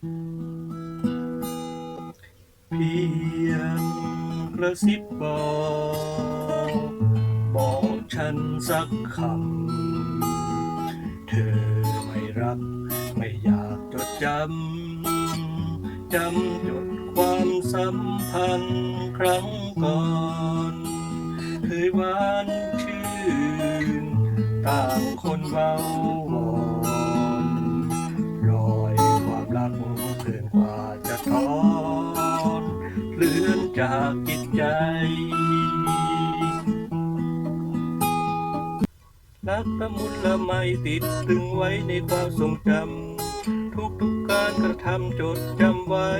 เพียงกระซิบบอก บอกฉันสักคำ เธอไม่รัก ไม่อยากจดจำ จำจดความสัมพันธ์ครั้งก่อน เคยหวานชื่น ต่างคนเบาวอน จากจิตใจ รักละมุนละไมติดตึงไว้ในความทรงจำ ทุกทุกๆการกระทำจดจำไว้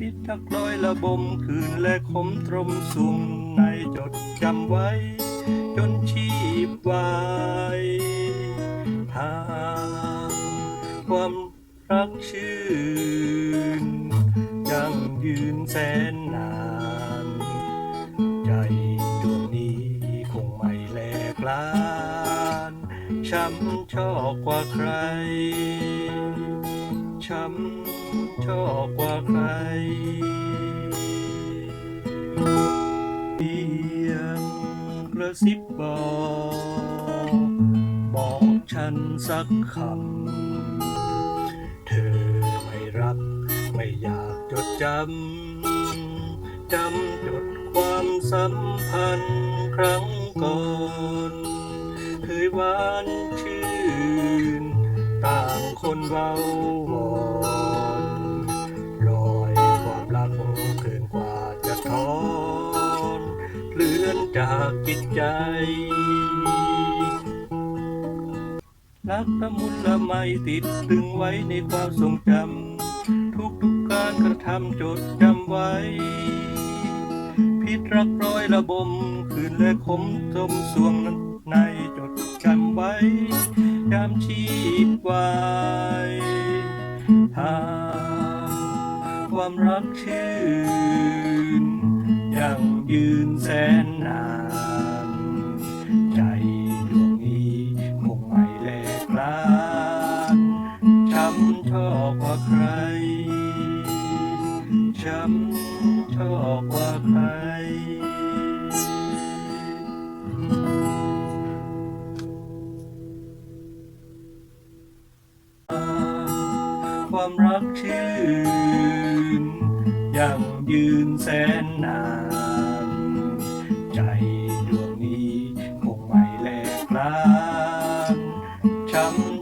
พิทักร้อยละบมคืนและคมตรมสุ่มในจดจำไว้ จนชีพวายหางความรักชื่นยังยืนแสนนาน ช้ำชอกกว่าใคร ช้ำชอกกว่าใครเพียงกระซิบบอกบอกฉันสักคำ เธอไม่รักไม่อยากจดจำ จำจดความสัมพันธ์ครั้งก่อน เคยหวานชื่น ต่างคนเบาวอนรอยความรักเกินกว่าจะทอนเลื่อนจากจิตใจ รักละมุนละไมติดตึงไว้ในความทรงจำ ทุกทุกการกระทำจดจำไว้พิษรักร้อยระบม คืนและคมจมสวงนั้นใน ชีพไวายหาความรักชื่นยังยืนแสนนานใจดวงนี้คงไม่แลกลานช้ำชอกกว่าใครช้ำชอกกว่าใคร ความรักชื่นยังยืนแสนนาน ใจดวงนี้คงไม่แลกลานช้ำ